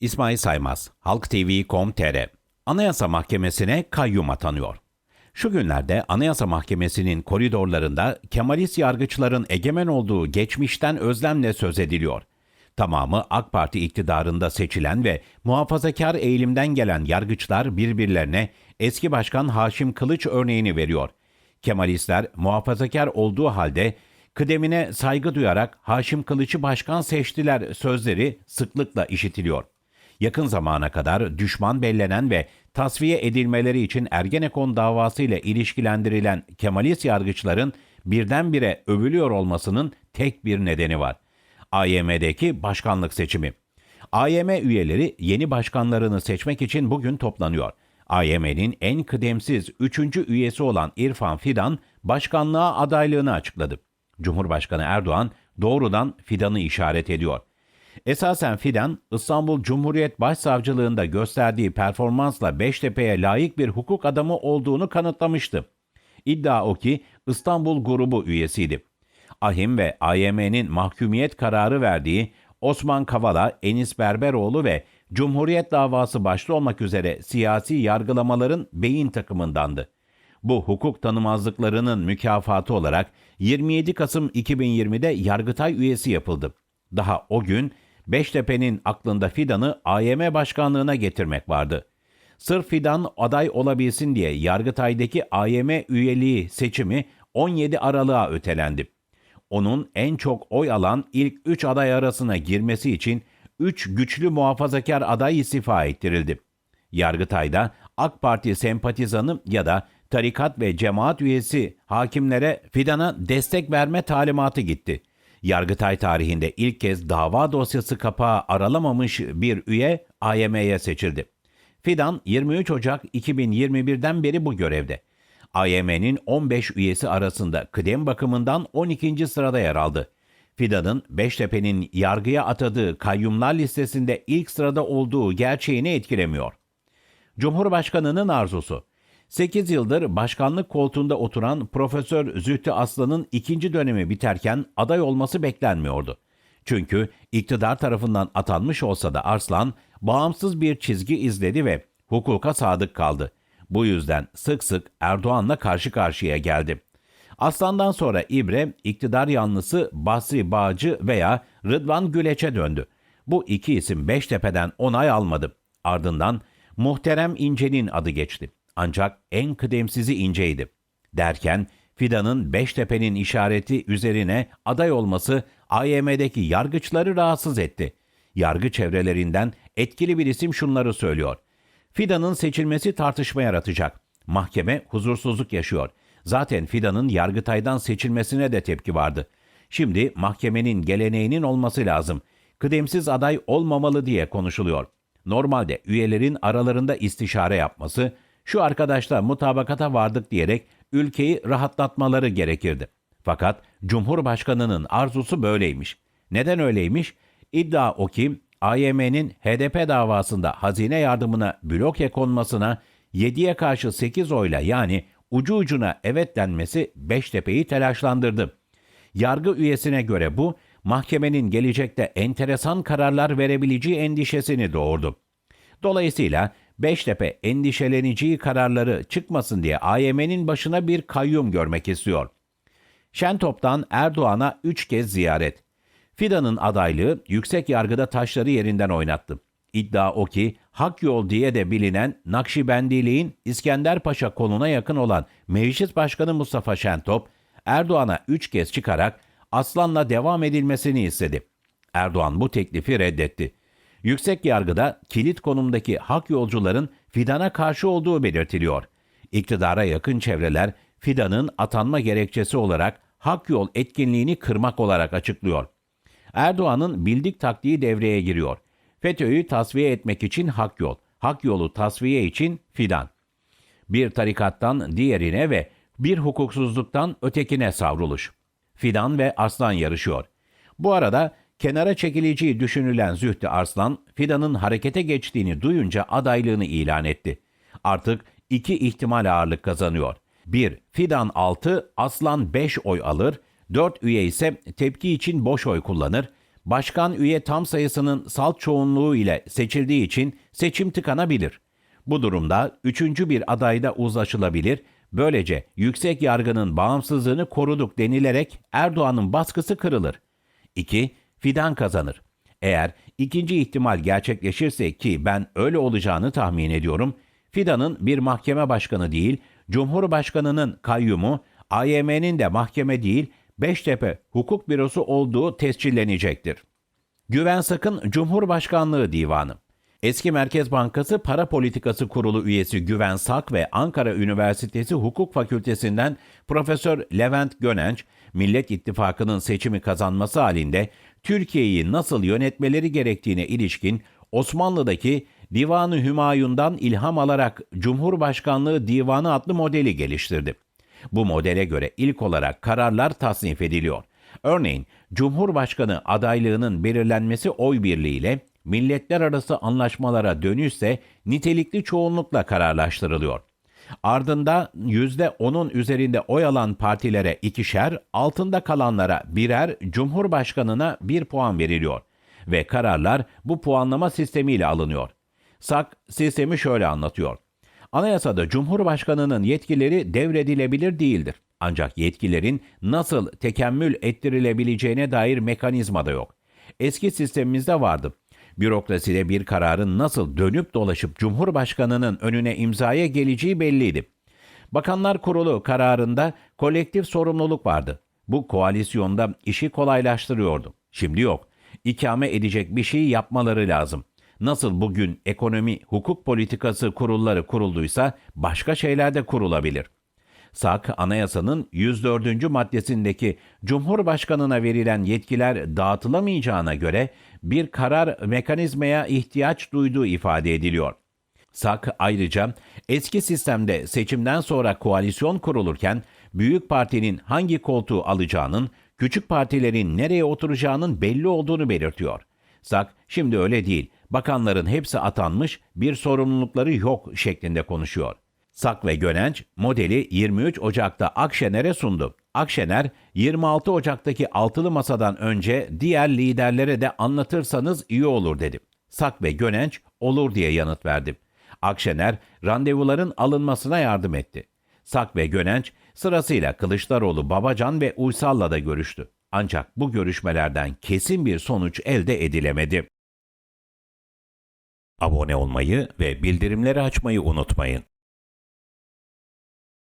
İsmail Saymaz, Halk TV.com.tr Anayasa Mahkemesi'ne kayyum atanıyor. Şu günlerde Anayasa Mahkemesi'nin koridorlarında Kemalist yargıçların egemen olduğu geçmişten özlemle söz ediliyor. Tamamı AK Parti iktidarında seçilen ve muhafazakar eğilimden gelen yargıçlar birbirlerine eski başkan Haşim Kılıç örneğini veriyor. Kemalistler muhafazakar olduğu halde kıdemine saygı duyarak Haşim Kılıç'ı başkan seçtiler sözleri sıklıkla işitiliyor. Yakın zamana kadar düşman bellenen ve tasfiye edilmeleri için Ergenekon davasıyla ilişkilendirilen Kemalist yargıçların birdenbire övülüyor olmasının tek bir nedeni var. AYM'deki başkanlık seçimi. AYM üyeleri yeni başkanlarını seçmek için bugün toplanıyor. AYM'nin en kıdemsiz 3. üyesi olan İrfan Fidan başkanlığa adaylığını açıkladı. Cumhurbaşkanı Erdoğan doğrudan Fidan'ı işaret ediyor. Esasen Fidan, İstanbul Cumhuriyet Başsavcılığında gösterdiği performansla Beştepe'ye layık bir hukuk adamı olduğunu kanıtlamıştı. İddia o ki İstanbul grubu üyesiydi. Ahim ve AYM'nin mahkumiyet kararı verdiği Osman Kavala, Enis Berberoğlu ve Cumhuriyet davası başta olmak üzere siyasi yargılamaların beyin takımındandı. Bu hukuk tanımazlıklarının mükafatı olarak 27 Kasım 2020'de Yargıtay üyesi yapıldı. Daha o gün Beştepe'nin aklında Fidan'ı AYM başkanlığına getirmek vardı. Sırf Fidan aday olabilsin diye Yargıtay'daki AYM üyeliği seçimi 17 Aralık'a ötelendi. Onun en çok oy alan ilk 3 aday arasına girmesi için 3 güçlü muhafazakar aday istifa ettirildi. Yargıtay'da AK Parti sempatizanı ya da tarikat ve cemaat üyesi hakimlere Fidan'a destek verme talimatı gitti. Yargıtay tarihinde ilk kez dava dosyası kapağı aralamamış bir üye AYM'ye seçildi. Fidan 23 Ocak 2021'den beri bu görevde. AYM'nin 15 üyesi arasında kıdem bakımından 12. sırada yer aldı. Fidan'ın Beştepe'nin yargıya atadığı kayyumlar listesinde ilk sırada olduğu gerçeğini etkilemiyor. Cumhurbaşkanının arzusu 8 yıldır başkanlık koltuğunda oturan Profesör Zühtü Aslan'ın ikinci dönemi biterken aday olması beklenmiyordu. Çünkü iktidar tarafından atanmış olsa da Arslan bağımsız bir çizgi izledi ve hukuka sadık kaldı. Bu yüzden sık sık Erdoğan'la karşı karşıya geldi. Aslan'dan sonra İbre iktidar yanlısı Basri Bağcı veya Rıdvan Güleç'e döndü. Bu iki isim Beştepe'den onay almadı. Ardından Muhterem İnce'nin adı geçti. Ancak en kıdemsizi İnce'ydi. Derken Fidan'ın Beştepe'nin işareti üzerine aday olması AYM'deki yargıçları rahatsız etti. Yargı çevrelerinden etkili bir isim şunları söylüyor. Fidan'ın seçilmesi tartışma yaratacak. Mahkeme huzursuzluk yaşıyor. Zaten Fidan'ın Yargıtay'dan seçilmesine de tepki vardı. Şimdi mahkemenin geleneğinin olması lazım. Kıdemsiz aday olmamalı diye konuşuluyor. Normalde üyelerin aralarında istişare yapması, şu arkadaşla mutabakata vardık diyerek ülkeyi rahatlatmaları gerekirdi. Fakat Cumhurbaşkanının arzusu böyleymiş. Neden öyleymiş? İddia o ki AYM'nin HDP davasında hazine yardımına bloke konmasına 7'ye karşı 8 oyla yani ucu ucuna evet denmesi Beştepe'yi telaşlandırdı. Yargı üyesine göre bu mahkemenin gelecekte enteresan kararlar verebileceği endişesini doğurdu. Dolayısıyla Beştepe endişeleneceği kararları çıkmasın diye AYM'nin başına bir kayyum görmek istiyor. Şentop'tan Erdoğan'a 3 kez ziyaret. Fidan'ın adaylığı yüksek yargıda taşları yerinden oynattı. İddia o ki hak yol diye de bilinen Nakşibendiliğin İskender Paşa koluna yakın olan Meclis Başkanı Mustafa Şentop, Erdoğan'a 3 kez çıkarak Aslan'la devam edilmesini istedi. Erdoğan bu teklifi reddetti. Yüksek yargıda kilit konumdaki hak yolcuların Fidan'a karşı olduğu belirtiliyor. İktidara yakın çevreler Fidan'ın atanma gerekçesi olarak hak yol etkinliğini kırmak olarak açıklıyor. Erdoğan'ın bildik taktiği devreye giriyor. FETÖ'yü tasfiye etmek için hak yol, hak yolu tasfiye için Fidan. Bir tarikattan diğerine ve bir hukuksuzluktan ötekine savruluş. Fidan ve Aslan yarışıyor. Bu arada kenara çekileceği düşünülen Zühtü Arslan, Fidan'ın harekete geçtiğini duyunca adaylığını ilan etti. Artık iki ihtimal ağırlık kazanıyor. 1. Fidan 6, Aslan 5 oy alır, 4 üye ise tepki için boş oy kullanır. başkan üye tam sayısının salt çoğunluğu ile seçildiği için seçim tıkanabilir. Bu durumda üçüncü bir adayda uzlaşılabilir, böylece yüksek yargının bağımsızlığını koruduk denilerek Erdoğan'ın baskısı kırılır. 2. Fidan kazanır. Eğer ikinci ihtimal gerçekleşirse ki ben öyle olacağını tahmin ediyorum, Fidan'ın bir mahkeme başkanı değil, Cumhurbaşkanı'nın kayyumu, AYM'nin de mahkeme değil, Beştepe Hukuk Bürosu olduğu tescillenecektir. Güven Sakın Cumhurbaşkanlığı Divanı Eski Merkez Bankası Para Politikası Kurulu üyesi Güven Sak ve Ankara Üniversitesi Hukuk Fakültesinden Profesör Levent Gönenç, Millet İttifakı'nın seçimi kazanması halinde Türkiye'yi nasıl yönetmeleri gerektiğine ilişkin Osmanlı'daki Divanı Hümayun'dan ilham alarak Cumhurbaşkanlığı Divanı adlı modeli geliştirdi. Bu modele göre ilk olarak kararlar tasnif ediliyor. Örneğin Cumhurbaşkanı adaylığının belirlenmesi oy birliğiyle, milletler arası anlaşmalara dönüşse nitelikli çoğunlukla kararlaştırılıyor. Ardında %10'un üzerinde oy alan partilere ikişer, altında kalanlara birer, Cumhurbaşkanına bir puan veriliyor ve kararlar bu puanlama sistemiyle alınıyor. SAK sistemi şöyle anlatıyor. Anayasada Cumhurbaşkanının yetkileri devredilebilir değildir. Ancak yetkilerin nasıl tekemmül ettirilebileceğine dair mekanizma da yok. Eski sistemimizde vardı. Bürokraside bir kararın nasıl dönüp dolaşıp Cumhurbaşkanının önüne imzaya geleceği belliydi. Bakanlar Kurulu kararında kolektif sorumluluk vardı. Bu koalisyonda işi kolaylaştırıyordu. Şimdi yok. İkame edecek bir şey yapmaları lazım. Nasıl bugün ekonomi, hukuk politikası kurulları kurulduysa başka şeyler de kurulabilir. SAK, anayasanın 104. maddesindeki Cumhurbaşkanına verilen yetkiler dağıtılamayacağına göre bir karar mekanizmaya ihtiyaç duyduğu ifade ediliyor. SAK ayrıca eski sistemde seçimden sonra koalisyon kurulurken büyük partinin hangi koltuğu alacağının, küçük partilerin nereye oturacağının belli olduğunu belirtiyor. SAK şimdi öyle değil. Bakanların hepsi atanmış, bir sorumlulukları yok şeklinde konuşuyor. Sak ve Gönenç modeli 23 Ocak'ta Akşener'e sundu. Akşener 26 Ocak'taki altılı masadan önce diğer liderlere de anlatırsanız iyi olur dedi. Sak ve Gönenç olur diye yanıt verdi. Akşener randevuların alınmasına yardım etti. Sak ve Gönenç sırasıyla Kılıçdaroğlu, Babacan ve Uysal'la da görüştü. Ancak bu görüşmelerden kesin bir sonuç elde edilemedi. Abone olmayı ve bildirimleri açmayı unutmayın.